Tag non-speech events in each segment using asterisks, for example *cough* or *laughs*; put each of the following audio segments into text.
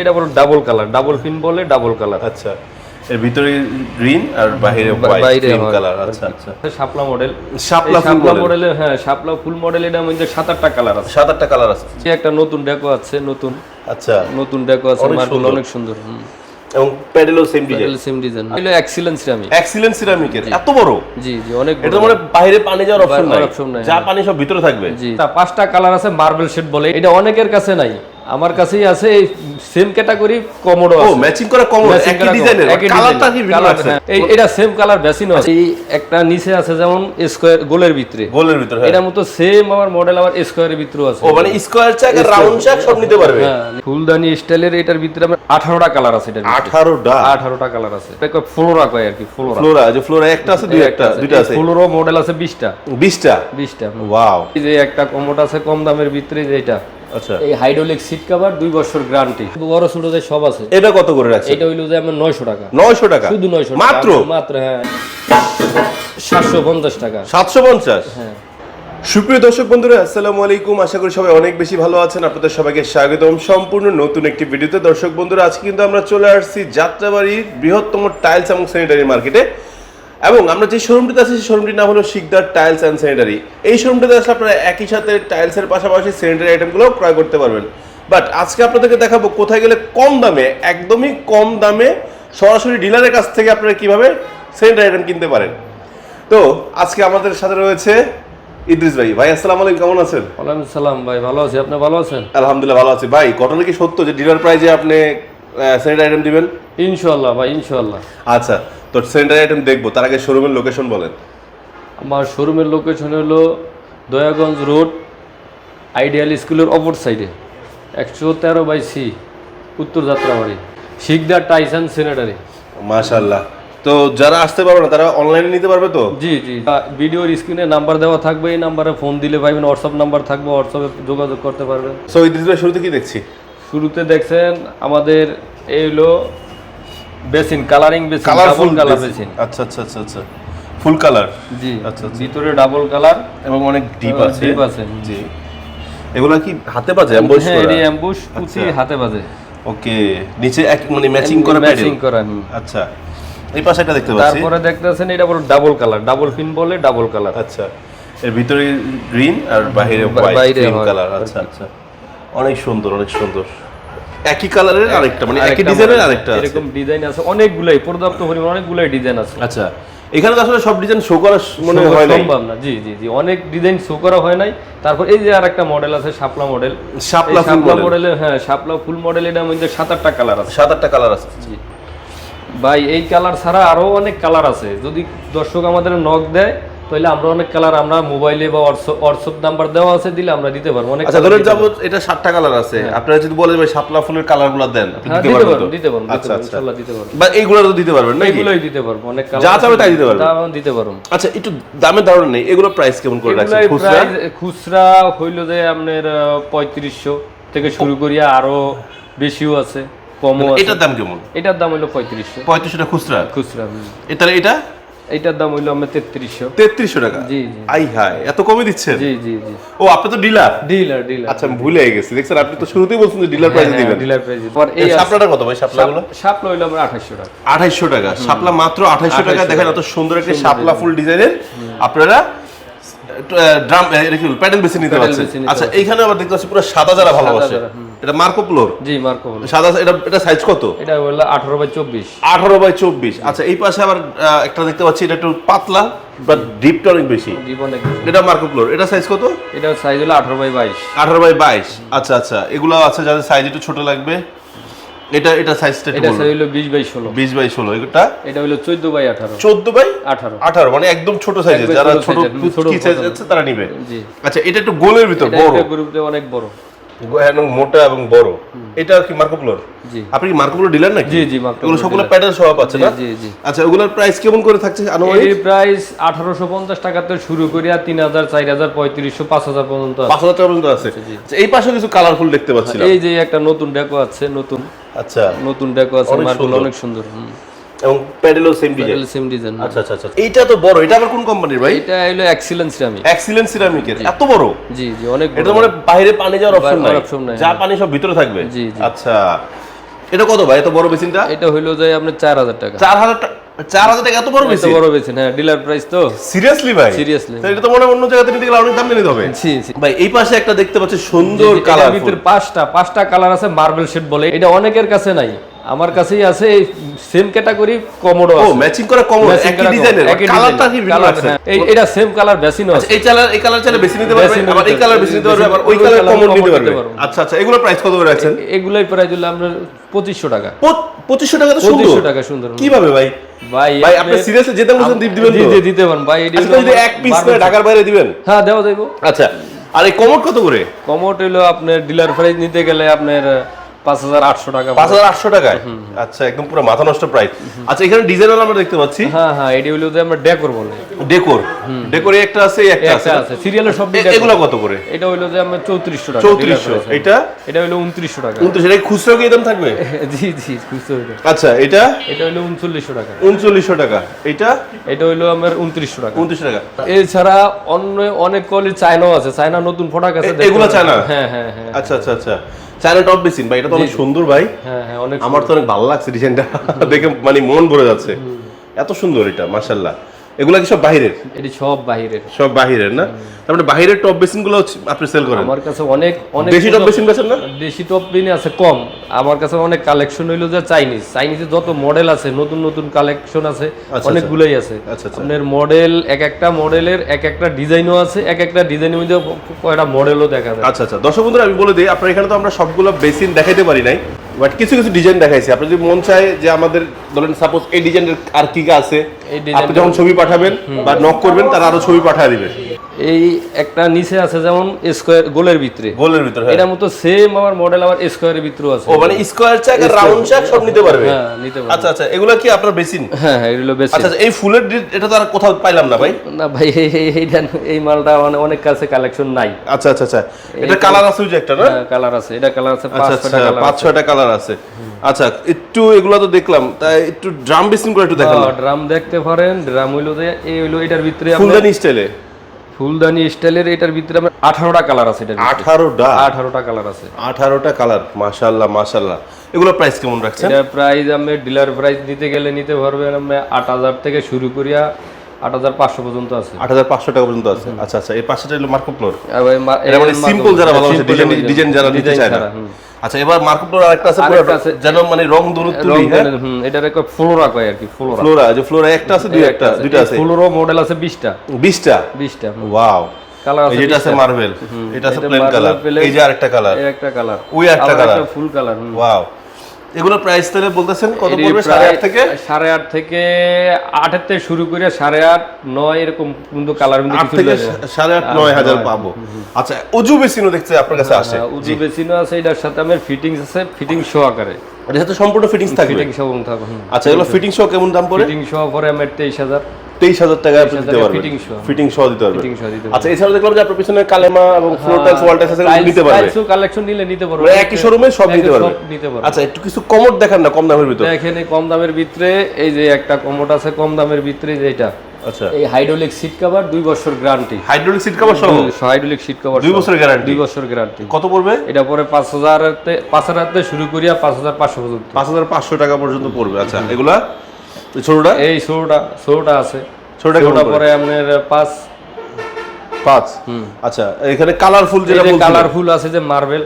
এটা বলো double colour double pin বলে ডাবল কালার আচ্ছা এর ভিতরে গ্রিন আর বাইরে হোয়াইট বাইরে কালার আচ্ছা আচ্ছা। Shapla model Shapla model। মডেলের হ্যাঁ শাপলা ফুল মডেল এটার মধ্যে সাত আটটা কালার আছে। সাত আটটা কালার আছে। এই একটা নতুন ডেকো আছে নতুন। আচ্ছা। নতুন ডেকো আছে মার্বেল অনেক সুন্দর এবং প্যাডেলও same design pedal same design এগুলো এক্সিলেন্স আমি এক্সিলেন্ট সিরামিকের এত বড়? জি জি অনেক এটা মানে বাইরে পানি যাওয়ার অপশন নাই। যা পানি সব ভিতরে থাকবে। জি তা পাঁচটা কালার আছে মার্বেল শেড বলে। এটা অনেকের কাছে নাই। আমার কাছেই আছে এই সেম ক্যাটাগরি কমোডো ও ম্যাচিং করা Matching একই ডিজাইনের কালারটা কি ভিন্ন আছে। হ্যাঁ। এই এটা সেম কালার বেসিনো আছে। এই একটা নিচে আছে যেমন স্কয়ার গোলের ভিতরে। গোলের ভিতরে হ্যাঁ। এটার মতো সেম আমার মডেল আমার স্কয়ারের ভিতরে আছে। ও মানে স্কোয়ার চাক আর রাউন্ড চাক সব নিতে পারবে। হ্যাঁ ফুলদানি স্টাইলের এটার ভিতরে আমার আঠারোটা কালার আছে ভিতরে। আঠারোটা? আঠারোটা কালার আছে। এটা ফ্লোরা কয় আর কি ফ্লোরা। ফ্লোরা যে ফ্লোরা একটা আছে দুই একটা দুইটা আছে। ফ্লোরো মডেল আছে বিশটা। বিশটা? বিশটা ওয়াও এই যে একটা কমোড আছে কম দামের ভিতরে যে এটা। আচ্ছা। এই হাইড্রোলিক সিট কভার দুই বছর গ্যারান্টি বড় ছোট যে সব আছে। এটা কত করে রাখছে এটা হইল যে আমার নয়শো টাকা। নয়শো টাকা? শুধু নয়শো মাত্র? মাত্র হ্যাঁ। সাতশো পঞ্চাশ টাকা। সাতশো পঞ্চাশ? হ্যাঁ। সুপ্রিয় দর্শক বন্ধুরা আসসালামু আলাইকুম। আশা করি সবাই অনেক বেশি ভালো আছেন। আপনাদের সবাইকে স্বাগতম। সম্পূর্ণ নতুন একটি ভিডিওতে। দর্শক বন্ধুরা আজকে কিন্তু আমরা চলে আসছি যাত্রাবাড়ির বৃহত্তম টাইলস এবং স্যানিটারি মার্কেটে এবং আমরা যে শোরুমটিতে আছি সেই শোরুমটির নাম হলো শিকদার টাইলস অ্যান্ড স্যানিটারি এই শোরুমটিতে আসলে আপনারা একই সাথে টাইলসের পাশাপাশি স্যানিটারি আইটেমগুলো ক্রয় করতে পারবেন। বাট আজকে আপনাদেরকে দেখাবো কোথায় গেলে কম দামে একদমই কম দামে সরাসরি ডিলারের কাছ থেকে আপনারা কীভাবে স্যানিটারি আইটেম কিনতে পারেন। তো আজকে আমাদের সাথে রয়েছে ইদ্রিস ভাই। ভাই আসসালামু আলাইকুম কেমন আছেন? ওয়ালাইকুম সালাম ভাই ভালো আছি। আপনি ভালো আছেন? আলহামদুলিল্লাহ ভালো আছি। ভাই ঘটনা কি সত্য যে ডিলার প্রাইজে আপনি স্যানিটারি আইটেম দিবেন? ইনশাল্লাহ ভাই ইনশাল্লাহ আচ্ছা তো স্যানিটারি আইটেম দেখব তার আগে শোরুমের লোকেশন বলেন। আমার শোরুমের লোকেশন হলো দয়াগঞ্জ রোড আইডিয়াল স্কুলের অপর সাইডে একশো তেরো বাই সি উত্তর Jatrabari Shikdar tiles and sanitary মাশাআল্লাহ। তো যারা আসতে পারবে না তারা অনলাইনে নিতে পারবে তো? জি জি। ভিডিওর স্ক্রিনে নাম্বার দেওয়া থাকবে এই নাম্বারে ফোন দিলে পাইবেন হোয়াটসঅ্যাপ নাম্বার থাকবে হোয়াটসঅ্যাপে যোগাযোগ করতে পারবেন। সো ইদ্রিস ভাই শুরুতে কি দেখছি? শুরুতে দেখছেন আমাদের এই হলো basin colouring basin colourful colour basin. আচ্ছা আচ্ছা আচ্ছা আচ্ছা। ফুল কালার জি আচ্ছা, আচ্ছা। ভিতরে ডাবল কালার এবং অনেক ডিপ আছে। ডিপ আছে জি। এগুলা কি হাতে বাজে এমবস হ্যাঁ এটি অ্যাম্বুশ কুচি হাতে বাজে। ওকে নিচে এক মানে ম্যাচিং করা ম্যাচিং করা। আচ্ছা। এই পাশে একটা দেখতে পাচ্ছি। তারপরে দেখতেছেন এটা বলো ডাবল কালার ডাবল পিন বলে ডাবল কালার আচ্ছা। এর ভিতরে গ্রিন আর বাইরে হোয়াইট কালার আচ্ছা আচ্ছা। অনেক সুন্দর অনেক সুন্দর। একই কালারের আরেকটা মানে একই ডিজাইনের আরেকটা আছে। এরকম ডিজাইন আছে অনেকগুলাই পর্যাপ্ত পরিমাণ অনেকগুলাই ডিজাইন আছে। আচ্ছা এখানে তো আসলে সব ডিজাইন শো করা মনে হয় না সম্ভব না জি জি জি অনেক ডিজাইন শো করা হয় নাই। তারপর এই যে আরেকটা মডেল আছে শাপলা মডেল শাপলা ফুল শাপলা মডেল মডেলের হ্যাঁ শাপলা ফুল মডেল এটার মধ্যে সাত আটটা কালার আছে। সাত আটটা কালার আছে। জি। ভাই এই কালার ছাড়া আরও অনেক কালার আছে। যদি দর্শক আমাদের নক দেয় তাহলে আমরা অনেক কালার আমরা মোবাইলে বা হোয়াটসঅ্যাপ নাম্বার দেওয়া আছে দিলে আমরা দিতে পারব অনেক আচ্ছা ধরেন যাব এটা সাতটা কালার আছে আপনারা যদি বলেন ভাই শাপলা ফুলের কালারগুলো দেন আপনি হ্যাঁ, দিতে পারবেন দিতে পারব আচ্ছা আচ্ছা। ইনশাআল্লাহ দিতে পারব। বা এইগুলো তো দিতে পারবেন নাকি? এগুলোই দিতে পারব অনেক কালার যা চাবে তাই দিতে পারবেন? দিতে পারব। আচ্ছা একটু দামের ধারণা নেই এগুলো প্রাইস কেমন করে রাখছেন? খুচরা? খুচরা হইল যে আপনার পঁয়ত্রিশশো থেকে শুরু করিয়া আরও বেশিও আছে কমও আছে। এটার দাম কেমন? এটার দাম হইল পঁয়ত্রিশশো। পঁয়ত্রিশটা খুচরা? খুচরা হুম। এটা? এইটার দাম হইল আমার তেত্রিশশো। তেত্রিশশো টাকা? জি জি। আই হাই এত কমে দিচ্ছেন? জি জি জি। ও আপনি তো ডিলার? Dealer dealer. আচ্ছা ভুলে গেছি। দেখছেন আপনি তো শুরুতেই বলছেন যে ডিলার প্রাইসে দিবেন। ডিলার প্রাইস পর এই শাপলাটা কত ভাই? শাপলাগুলো শাপলা হইল আমার টাকা। আঠাইশশো টাকা। শাপলা মাত্র আঠাইশশো টাকা। 2800 দেখেন এত সুন্দর একটা শাপলা ফুল ডিজাইনের। আপনারা ড্রাম প্যাডেল বেছে নিতে পারছেন? আচ্ছা এইখানে আবার দেখতে পাচ্ছি পুরো সাদা যারা ভালোবাসে। এটা মার্কো প্লোর জি মার্কো হলো সাদা এটা এটা সাইজ কত? এটা হলো আঠারো বাই চব্বিশ। আঠারো বাই চব্বিশ। আচ্ছা এই পাশে আবার একটা দেখতে পাচ্ছি এটা একটু পাতলা বাট ডিপটা অনেক বেশি। ডিপ অনেক এটা মার্কো প্লোর। এটা সাইজ কত? এটার সাইজ হলো আঠারো বাই বাইশ। আঠারো বাই বাইশ। আচ্ছা আচ্ছা এগুলো আছে যাদের সাইজ একটু ছোট লাগবে। এটা এটা সাইজটা এটা সাইজ হলো বিশ বাই ষোলো। বিশ বাই ষোলো এটা? এটা হলো চোদ্দ বাই আঠারো। চোদ্দ বাই আঠারো। আঠারো মানে একদম ছোট সাইজের যারা ছোট কি সাইজ আছে তারা নিবে। জি। আচ্ছা এটা একটু গোলের ভিতর এটা বড়। একটা গ্রুপে অনেক বড়। এবং মোটা এবং বড়। এটা কি মার্কোপ্লোর আপনি কি মার্কোপ্লোর ডিলার নাকি? জি জি এগুলো সবগুলো প্যাটার্ন সহ পাচ্ছে না? জি জি। আচ্ছা ওগুলোর প্রাইস কেমন করে থাকছে আনুমানিক এর প্রাইস আঠারোশো পঞ্চাশ টাকাতে শুরু করিয়া তিন হাজার চার হাজার পঁয়ত্রিশশো পাঁচ হাজার পর্যন্ত আছে। পাঁচ হাজার টাকা পর্যন্ত আছে। আচ্ছা, এই পাশে কিছু কালারফুল দেখতে পাচ্ছিলাম। এই যে একটা নতুন ডেকো আছে নতুন। আচ্ছা। নতুন ডেকো আছে অনেক অনেক সুন্দর। এবং প্যাডেলও সেম ডিজাইন সেম ডিজাইন আচ্ছা আচ্ছা আচ্ছা এইটা তো বড় এটা আবার কোন কোম্পানির ভাই? এটা হলো এক্সিলেন্স আমি এক্সিলেন্ট সিরামিকের এত বড়? জি জি অনেক এটা মানে বাইরে পানি যাওয়ার অপশন নাই। option নাই, যা পানি সব ভিতরে থাকবে? জি, জি। আচ্ছা। এটা কত ভাই এত বড় বেসিনটা? এটা হইল যে আপনার চার হাজার টাকা। চার হাজার টাকা চার হাজার টাকা এত বড় বড় হ্যাঁ ডিলার প্রাইস তো। সিরিয়াসলি ভাই। তাহলে এটা তো মনে হয় অন্য জায়গাতে নিতে গেলে অনেক দাম নিতে হবে। জি ভাই এই পাশে একটা দেখতে পাচ্ছি সুন্দর কালার ভিতরে পাঁচটা পাঁচটা কালার আছে মার্বেল শেড বলে। এটা অনেকের কাছে নাই। আমার কাছেই আছে সেম ক্যাটাগরি কমোডো ও ম্যাচিং করা Matching একই ডিজাইনের কালারটা কি ভিন্ন আছে এই- এটা সেম কালার বেসিনও আছে এই কালার এই কালার চাইলে বেশি নিতে পারবে? আবার এই কালার বেশি নিতে পারবে। আবার ওই কালার কমন নিতে পারবে। আচ্ছা আচ্ছা এগুলো প্রাইস কত করে রাখছেন? এগুলাই প্রায় দিলে আপনার পঁচিশশো টাকা। পঁচিশশো টাকা তো সুন্দর। পঁচিশশো টাকা সুন্দর। কীভাবে ভাই? ভাই ভাই আপনি সিরিয়াসলি যেতে বলছেন দিব দিবেন তো? দিতে পারেন। ভাই এটি যদি এক পিস করে ঢাকার বাইরে দিবেন? হ্যাঁ দেওয়া যাইব। আচ্ছা আর এই কমোড কত করে? কমোট হইল আপনার ডিলার প্রাইস নিতে গেলে আপনার পাঁচ হাজার আটশো টাকা পাঁচ হাজার আটশো টাকায়? আচ্ছা একদম পুরো মাথা নষ্ট প্রাইস আচ্ছা এখানে ডিজাইন আমরা দেখতে পাচ্ছি। হ্যাঁ হ্যাঁ এটি হইল যে আমরা ডেকোর বলে। ডেকোর ডেকোর একটা আছে একটা আছে। আছে সিরিয়ালের সব এগুলো কত করে? এটা যে আমরা চৌত্রিশশো টাকা। এটা? এটা টাকা। উনত্রিশ এটা খুচরো কি দাম থাকবে? *laughs* জি জি বুঝতে আচ্ছা এটা? এটা হইল উনচল্লিশশো টাকা। উনচল্লিশশো টাকা। এটা? এটা হইল আমার উনত্রিশশো টাকা। উনত্রিশ টাকা। এছাড়া অন্য অনেক কোয়ালিটি চায়নাও আছে। চায়না নতুন প্রোডাক্ট আছে এগুলো চায়না? হ্যাঁ হ্যাঁ হ্যাঁ। আচ্ছা আচ্ছা আচ্ছা। চায়না টপ বেসিন ভাই এটা তো অনেক সুন্দর ভাই। হ্যাঁ হ্যাঁ অনেক আমার তো অনেক ভালো লাগছে ডিজাইনটা *laughs* দেখে মানে মন ভরে যাচ্ছে। এত সুন্দর এটা মাশাল্লাহ এগুলা কি সব বাহিরের? এটি সব বাহিরের। সব বাহিরের না? তার মানে বাহিরের টপ বেসিনগুলো আপনি সেল করেন। আমার কাছে অনেক অনেক দেশি টপ বেসিন বেচেন না? দেশি টপ পিনে আছে কম। আমার কাছে অনেক কালেকশন হইল যে চাইনিজ চাইনিজে যত মডেল আছে নতুন নতুন কালেকশন আছে আচ্ছা। অনেকগুলোই আছে। আচ্ছা, আচ্ছা। আপনার মডেল এক একটা মডেলের এক একটা ডিজাইনও আছে এক একটা ডিজাইনের মধ্যে কয়টা মডেলও দেখা যায়। আচ্ছা আচ্ছা। দর্শক বন্ধুরা আমি বলে দিই আপনার এখানে তো আমরা সবগুলো বেসিন দেখাইতে পারি নাই বাট কিছু কিছু ডিজাইন দেখাইছি। আপনি যদি মন চায় যে আমাদের ধরেন সাপোজ এই ডিজাইনের আর কি কি আছে আপনি যখন ছবি পাঠাবেন বা নক করবেন তারা আরও ছবি পাঠিয়ে দিবে। এই একটা নিচে আছে যেমন স্কোয়ার গোলের ভিতরে। গোলের ভিতরে হ্যাঁ। এটার মতো সেম আমার মডেল আবার স্কোয়ারের ভিতরেও আছে। ও মানে স্কোয়ার চাক আর রাউন্ড চাক সব নিতে পারবে? হ্যাঁ নিতে পারবেন আচ্ছা আচ্ছা এগুলো কি আপনার বেসিন হ্যাঁ হ্যাঁ এগুলো বেশি। আচ্ছা আচ্ছা, এই ফুলের এটা তো আর কোথাও পাইলাম না ভাই। না ভাই এই- এই- এইটা এই মালটা মানে অনেক কাছে কালেকশন নাই। আচ্ছা আচ্ছা আচ্ছা এটা কালার আছে ওই যে একটা না? কালার আছে এটা কালার আছে আচ্ছা পাঁচ আচ্ছা ছয়টা কালার পাঁচ ছয়টা কালার আছে আচ্ছা একটু এগুলো তো দেখলাম তাই একটু ড্রাম বেসিন করে একটু দেখান ড্রাম দেখতে পারেন ড্রাম হইল যে এই হইল এটার ভিতরে ফুলদানি স্টাইলে? ফুলদানি স্টাইলের এটার ভিতরে আমার আঠারোটা কালার আছে এটার ভিতরে। আঠারোটা? আঠারোটা কালার আছে। আঠারোটা কালার মাশাল্লাহ মাশাল্লাহ এগুলো প্রাইস কেমন রাখছেন? এটা প্রাইস আমি ডিলার প্রাইস নিতে গেলে নিতে পারবেন আমি আট হাজার থেকে শুরু করিয়া আট হাজার পাঁচশো পর্যন্ত আছে। আট হাজার পাঁচশো টাকা পর্যন্ত আছে। আচ্ছা আচ্ছা হলো মার্কো ফ্লোর এটা মানে সিম্পল যারা ভালোবাসে ডিজাইন ডিজাইন যারা নিতে চায় না। আচ্ছা এবার মার্কো ফ্লোর আরেকটা আছে পুরো যেন মানে রং তুলি হ্যাঁ? একটা ফ্লোরা কয় আর কি ফ্লোরা ফ্লোরা যে ফ্লোরা একটা আছে দুই একটা দুইটা আছে। ফ্লোরো মডেল আছে বিশটা। বিশটা? বিশটা ওয়াও কালার আছে যেটা আছে 20 টা। মার্বেল এটা আছে প্লেন কালার এই যে আরেকটা কালার একটা কালার ওই একটা colour। ফুল কালার ওয়াও এগুলো প্রাইস তাহলে বলতেছেন কত পড়বে? সাড়ে আট থেকে? সাড়ে আট থেকে আটের থেকে শুরু করে সাড়ে আট নয় এরকম কিন্তু কালার আট কিছু থেকে লাগে। সাড়ে আট নয় হাজার পাবো। আচ্ছা অজু বেসিনও দেখতে আপনার কাছে আসে। হ্যাঁ, উজু বেসিনও আছে এটার সাথে আমার ফিটিংস আছে ফিটিং শো আকারে। এটা সাথে সম্পূর্ণ ফিটিংস থাকবে? ফিটিং শো থাকবে আচ্ছা এগুলো ফিটিং সহ কেমন দাম পড়ে? ফিটিং শো পরে আমার তেইশ হাজার। তেইশ হাজার টাকা আপনি দিতে পারবেন। ফিটিং সহ দিতে পারবেন। শো দিতে আচ্ছা এছাড়াও দেখলাম যে আপনার পিছনে কালেমা এবং ফ্লোর টাইলস ওয়াল টাইলস আছে নিতে পারবে কালেকশন নিলে নিতে পারবে একই শোরুমে সব নিতে পারবে আচ্ছা একটু কিছু কমোড দেখান না কম দামের ভিতর। দেখেন কম দামের ভিতরে এই যে একটা কমোড আছে কম দামের ভিতরে যেটা আচ্ছা। এই হাইড্রোলিক সিট কভার দুই বছর গ্যারান্টি হাইড্রোলিক সিট কভার সহ? হাইড্রোলিক সিট কভার দুই বছরের গ্যারান্টি বছর গ্যারান্টি কত পড়বে? এটা পরে পাঁচ হাজার পাঁচ হাজার থেকে শুরু করিয়া পাঁচ হাজার পাঁচশো পর্যন্ত। পাঁচ হাজার পাঁচশো টাকা পর্যন্ত পড়বে। আচ্ছা এগুলা ছোটটা এই ষোলোটা ষোলোটা আছে। ছোটটা কেমন পরে আপনার পাঁচ। পাঁচ? আচ্ছা এখানে কালারফুল যেটা কালারফুল আছে যে মার্বেল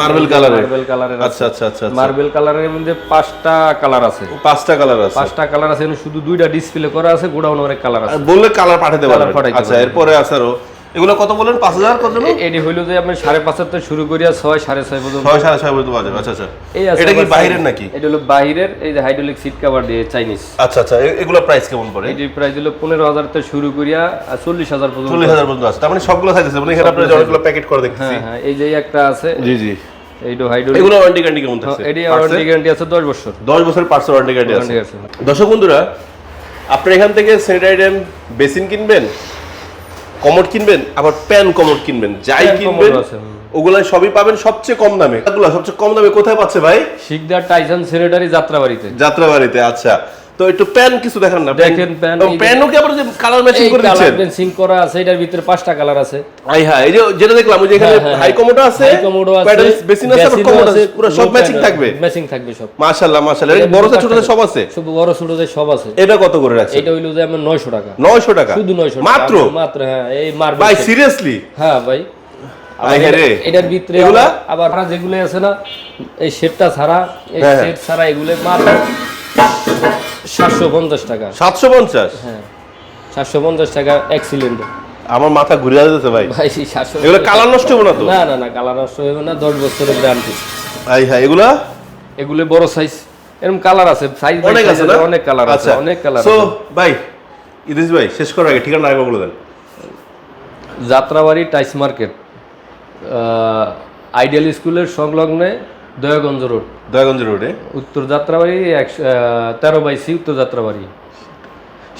মার্বেল কালারের মার্বেল কালারের আচ্ছা আচ্ছা আচ্ছা আচ্ছা। মার্বেল কালারের মধ্যে পাঁচটা কালার আছে। পাঁচটা কালার আছে। পাঁচটা কালার আছে শুধু দুইটা ডিসপ্লে করা আছে গোডাউন অনেক কালার আছে। বললে কালার পাঠাতে পারবেন। আচ্ছা এরপরে আছে আরও এগুলো কত বলেন? পাঁচ হাজার কত এটি হইল যে আপনি সাড়ে থেকে শুরু করিয়া ছয় সাড়ে ছয় পর্যন্ত ছয় সাড়ে ছয় পর্যন্ত পাওয়া যাবে আচ্ছা আচ্ছা। এই আছে এটা কি বাইরের নাকি? এটা হলো বাইরের এই যে হাইড্রোলিক সিট কভার দিয়ে চাইনিজ আচ্ছা আচ্ছা। এগুলো প্রাইস কেমন পড়ে? এটির প্রাইস হলো পনেরো হাজার থেকে শুরু করিয়া চল্লিশ হাজার পর্যন্ত। চল্লিশ হাজার পর্যন্ত আছে। তার মানে সবগুলো সাইজ আছে। মানে এখানে আপনার অনেকগুলো প্যাকেট করে দেখতেছি। হ্যাঁ হ্যাঁ। এই যে একটা আছে। জি জি। এইটা হাইড্রোলিক এগুলো ওয়ারেন্টি গ্যারান্টি কেমন থাকছে? এটি ওয়ারেন্টি গ্যারান্টি আছে দশ বছর। দশ বছর পার্সেল ওয়ারেন্টি গ্যারান্টি আছে। দর্শক বন্ধুরা আপনি এখান থেকে স্যানিটারি বেসিন কিনবেন? কমোড কিনবেন আবার প্যান কমর কিনবেন যাই কিনবেন ওগুলাই ওগুলা সবই পাবেন সবচেয়ে কম দামে। এগুলো সবচেয়ে কম দামে কোথায় পাচ্ছে ভাই? শিকদার টাইসন সেনেটারি যাত্রাবাড়িতে। যাত্রাবাড়িতে আচ্ছা। তো একটু প্যান কিছু দেখান না দেখেন যে- প্যানও কি আবার যে কালার ম্যাচিং করে দিচ্ছেন? পেন্সিং করা আছে এটার ভিতরে পাঁচটা কালার আছে। আই হ্যাঁ এই যে যেটা দেখলাম ওই যে এখানে হ্যাঁ, হ্যাঁ, হাই কমোডো আছে হাই কমোডো আছে প্যাডেল বেসিন আছে কমোডো আছে পুরো সব ম্যাচিং থাকবে। ম্যাচিং থাকবে সব। মাশাআল্লাহ মাশাআল্লাহ। বড় ছোট সব আছে? সব বড় ছোটদের সব আছে। এটা কত করে রাখছেন? এটা হইল যে আমার 900 টাকা। 900 টাকা? শুধু 900 টাকা। মাত্র? মাত্র হ্যাঁ এই মার্বেল ভাই সিরিয়াসলি হ্যাঁ ভাই। হ্যাঁ রে। এটার ভিতরে এগুলা? আবার- যেগুলো আছে না এই সেটটা ছাড়া এই হ্যাঁ, হ্যাঁ। সেট ছাড়া এগুলো মাত্র সাতশো পঞ্চাশ টাকা। 750 হ্যাঁ। সাতশো পঞ্চাশ টাকা এক সিলিন্ডার আমার মাথা ঘুরে যাচ্ছে ভাই। ভাই সাতশো এগুলো কালার নষ্ট হবে না তো? না না না কালার নষ্ট হবে না দশ বছরের গ্যারান্টি আই হ্যাঁ এগুলা? এগুলো বড় সাইজ এরকম কালার আছে সাইজ অনেক আছে না? অনেক কালার আছে আচ্ছা। অনেক কালার সো ভাই ইদিস ভাই শেষ করার আগে ঠিকানা আগে বলে দেন। Jatrabari tiles market. আইডিয়াল স্কুলের সংলগ্নে দয়াগঞ্জ রোড। দয়াগঞ্জ রোডে? উত্তর যাত্রাবাড়ি তেরো বাই সি উত্তর Jatrabari.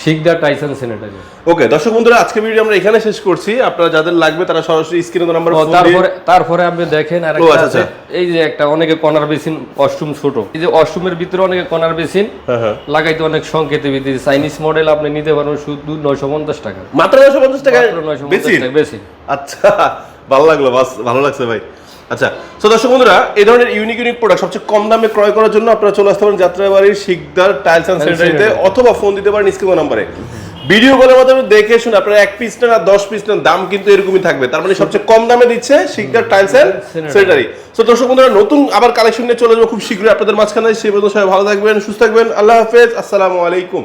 Sikder tiles and sanitary. Okay দর্শক বন্ধুরা আজকে ভিডিও আমরা এখানে শেষ করছি। আপনারা যাদের লাগবে তারা সরাসরি স্ক্রিনে নাম্বার তারপরে তারপরে আপনি দেখেন আর আচ্ছা, আছে এই যে একটা অনেকে কর্নার বেসিন অষ্টম ছোট। এই যে অষ্টমের ভিতরে অনেকে কর্নার বেসিন হ্যাঁ হ্যাঁ। লাগাইতে অনেক সংকেতে ভিত্তি চাইনিজ মডেল আপনি নিতে পারেন শুধু নয়শো পঞ্চাশ টাকা। মাত্র 950 টাকা নয়শো বেশি পঞ্চাশ টাকা বেশি আচ্ছা ভালো লাগল বাস ভালো লাগছে ভাই। আচ্ছা তো দর্শক বন্ধুরা এই ধরনের ইউনিক ইউনিক প্রোডাক্ট সবচেয়ে কম দামে ক্রয় করার জন্য আপনারা চলে আসতে পারেন যাত্রাবাড়ির শিকদার টাইলস অ্যান্ড স্যানিটারিতে অথবা ফোন দিতে পারেন স্ক্রিন নাম্বারে ভিডিও কলের মাধ্যমে দেখে শুনে আপনারা এক পিস আর দশ পিস নেন দাম কিন্তু এরকমই থাকবে। তার মানে সবচেয়ে কম দামে দিচ্ছে শিকদার টাইলস অ্যান্ড স্যানিটারি তো দর্শক বন্ধুরা নতুন আবার কালেকশন নিয়ে চলে যাব খুব শীঘ্রই। আপনাদের মাঝখানে সেই পর্যন্ত সবাই ভালো থাকবেন সুস্থ থাকবেন। আল্লাহ হাফেজ আসসালামু আলাইকুম।